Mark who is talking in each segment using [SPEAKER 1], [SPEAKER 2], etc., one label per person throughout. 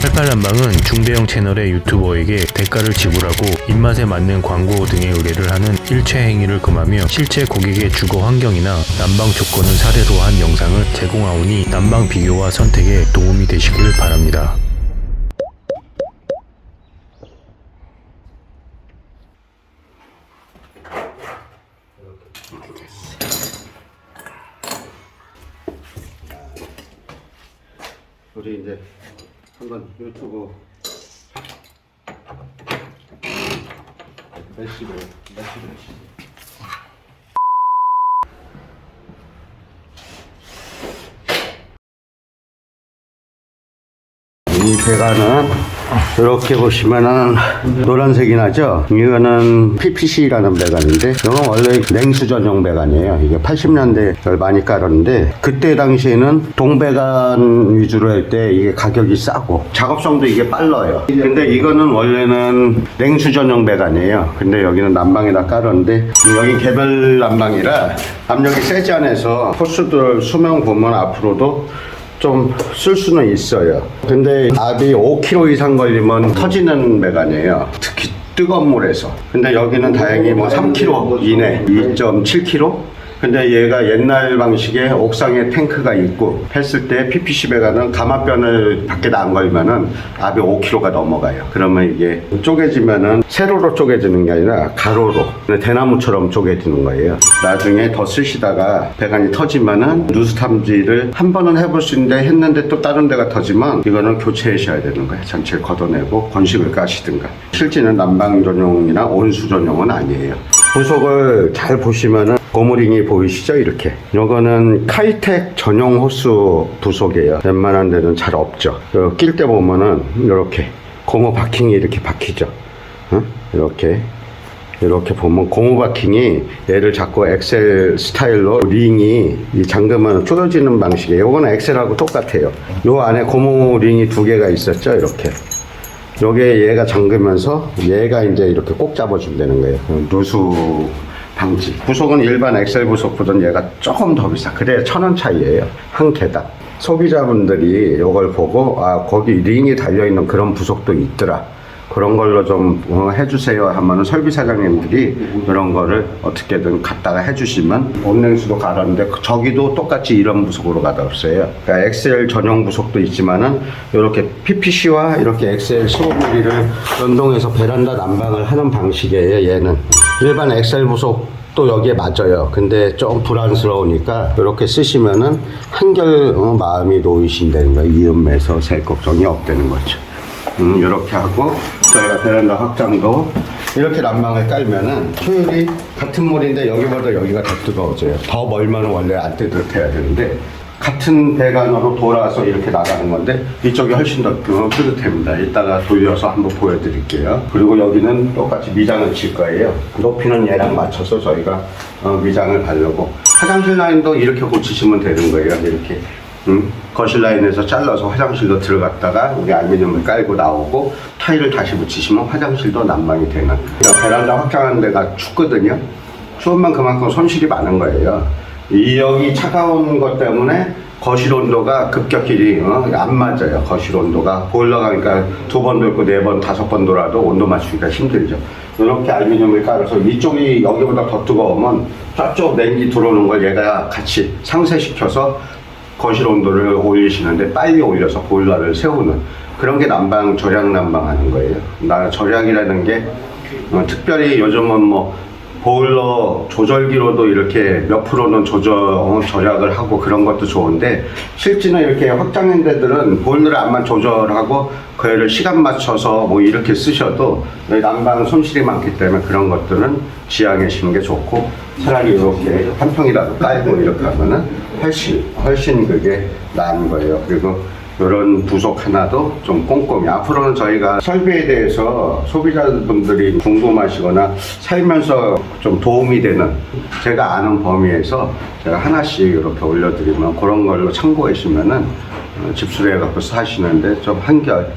[SPEAKER 1] 팔팔난방은 중대형 채널의 유튜버에게 대가를 지불하고 입맛에 맞는 광고 등의 의뢰를 하는 일체 행위를 금하며 실제 고객의 주거 환경이나 난방 조건을 사례로 한 영상을 제공하오니 난방 비교와 선택에 도움이 되시길 바랍니다.
[SPEAKER 2] 우리 이제 한번 유튜브 메시로 메시로 이 배관은 이렇게 보시면은 노란색이 나죠? 이거는 PPC라는 배관인데 이건 원래 냉수 전용 배관이에요. 이게 80년대를 많이 깔았는데 그때 당시에는 동배관 위주로 할 때 이게 가격이 싸고 작업성도 이게 빨라요. 근데 이거는 원래는 냉수 전용 배관이에요. 근데 여기는 난방에다 깔았는데 여기 개별 난방이라 압력이 세지 않아서 호스들 수명 보면 앞으로도 좀 쓸 수는 있어요. 근데 압이 5kg 이상 걸리면 터지는 배관이에요. 특히 뜨거운 물에서. 근데 여기는 다행히 뭐 3kg 이내, 2.7kg. 근데 얘가 옛날 방식의 옥상에 탱크가 있고 했을 때 PPC 배관은 가마변을 밖에 안 걸면은 압이 5kg가 넘어가요. 그러면 이게 쪼개지면은 세로로 쪼개지는 게 아니라 가로로 대나무처럼 쪼개지는 거예요. 나중에 더 쓰시다가 배관이 터지면은 누수 탐지를 한 번은 해볼 수 있는데 했는데 또 다른 데가 터지면 이거는 교체하셔야 되는 거예요. 전체를 걷어내고 건식을 까시든가. 실제는 난방 전용이나 온수 전용은 아니에요. 부속을 잘 보시면은 고무링이 보이시죠? 이렇게. 요거는 카이텍 전용 호스 부속이에요. 웬만한 데는 잘 없죠. 낄 때 보면은 이렇게 고무 바킹이 이렇게 박히죠. 어? 이렇게. 이렇게 보면 고무 바킹이 얘를 자꾸 엑셀 스타일로 링이 이 잠그면 뚫어지는 방식이에요. 요거는 엑셀하고 똑같아요. 요 안에 고무 링이 두 개가 있었죠. 이렇게. 요게 얘가 잠그면서 얘가 이제 이렇게 꼭 잡아준다는 거예요. 누수 방지. 부속은 일반 엑셀 부속보다는 얘가 조금 더 비싸. 그래 천 원 차이예요. 한 개당. 소비자분들이 요걸 보고 아 거기 링이 달려 있는 그런 부속도 있더라. 그런 걸로 좀 어, 해주세요 하면은 설비 사장님들이 이런 거를 어떻게든 갖다가 해주시면 온냉수도 그- 저기도 똑같이 이런 부속으로 가다 없어요. 그러니까 엑셀 전용 부속도 있지만은 이렇게 PPC와 이렇게 엑셀 15mm를 연동해서 베란다 난방을 하는 방식이에요. 얘는 일반 엑셀 부속 또 여기에 맞아요. 근데 좀 불안스러우니까 이렇게 쓰시면은 한결 어, 마음이 놓이신다는 거예요. 이음에서 셀 걱정이 없다는 거죠. 음, 이렇게 하고 저희가 베란다 확장도 이렇게 난방을 깔면은 효율이 같은 물인데 여기보다 여기가 더 뜨거워져요. 더 멀면 원래 안 뜨뜻해야 되는데 같은 배관으로 돌아서 이렇게 나가는 건데 이쪽이 훨씬 더 어, 뜨뜻합니다. 이따가 돌려서 한번 보여드릴게요. 그리고 여기는 똑같이 미장을 칠 거예요. 높이는 얘랑 맞춰서 저희가 어, 미장을 바르고 화장실 라인도 이렇게 고치시면 되는 거예요. 이렇게 음, 거실 라인에서 잘라서 화장실로 들어갔다가 우리 알루미늄을 깔고 나오고 타일을 다시 붙이시면 화장실도 난방이 되는. 그러니까 베란다 확장하는 데가 춥거든요. 추우면 그만큼 손실이 많은 거예요. 이 여기 차가운 것 때문에 거실 온도가 급격히 어, 안 맞아요. 거실 온도가 보일러가 그러니까 두 번 돌고 네 번 다섯 번 돌아도 온도 맞추기가 힘들죠. 이렇게 알루미늄을 깔아서 이쪽이 여기보다 더 뜨거우면 저쪽 냉기 들어오는 걸 얘가 같이 상쇄시켜서 거실 온도를 올리시는데 빨리 올려서 보일러를 세우는 그런 게 난방 절약 난방 하는 거예요. 나 절약이라는 게 어, 특별히 요즘은 뭐 보일러 조절기로도 이렇게 몇 프로는 조절 어, 절약을 하고 그런 것도 좋은데 실제는 이렇게 확장된 데들은 보일러를 안만 조절하고 그 애를 시간 맞춰서 뭐 이렇게 쓰셔도 난방 손실이 많기 때문에 그런 것들은 지하에 시는 게 좋고 차라리 이렇게 한 평이라도 깔고 이렇게 하면은 훨씬 훨씬 그게 나은 거예요. 그리고 이런 부속 하나도 좀 꼼꼼히 앞으로는 저희가 설비에 대해서 소비자분들이 궁금하시거나 살면서 좀 도움이 되는 제가 아는 범위에서 제가 하나씩 이렇게 올려드리면 그런 걸로 참고하시면은 어, 집수리해 갖고 사시는데 좀 한결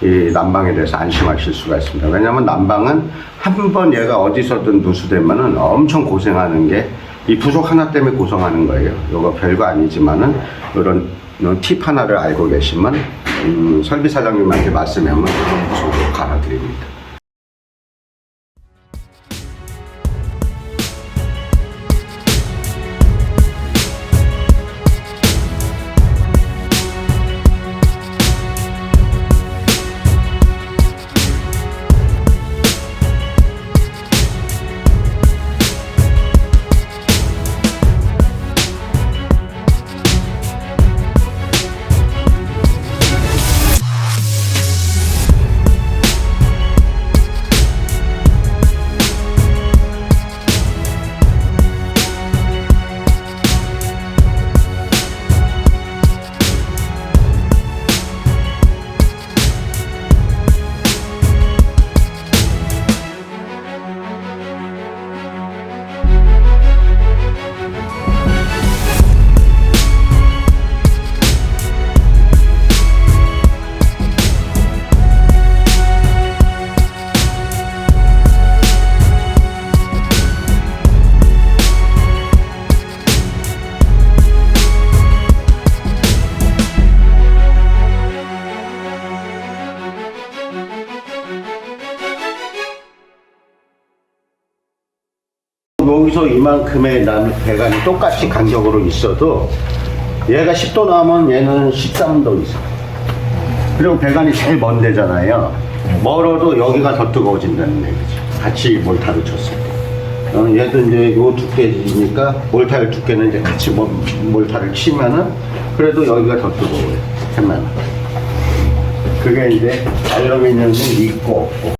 [SPEAKER 2] 이 난방에 대해서 안심하실 수가 있습니다. 왜냐하면 난방은 한 번 얘가 어디서든 누수되면은 엄청 고생하는 게 이 부속 하나 때문에 고성하는 거예요. 이거 별거 아니지만은 이런 팁 하나를 알고 계시면 음, 설비 사장님한테 말씀하면 부속으로 갈아드립니다. 여기서 이만큼의 남 배관이 똑같이 간격으로 있어도 얘가 10도 나오면 얘는 13도 이상. 그리고 배관이 제일 먼 데잖아요. 멀어도 여기가 더 뜨거워진다는 얘기죠. 같이 몰타를 쳤을 때. 어, 얘도 이제 요 두께니까 몰타의 두께는 이제 같이 몰, 몰타를 치면은 그래도 여기가 더 뜨거워요. 그게 이제 알루미늄은 있고 없고.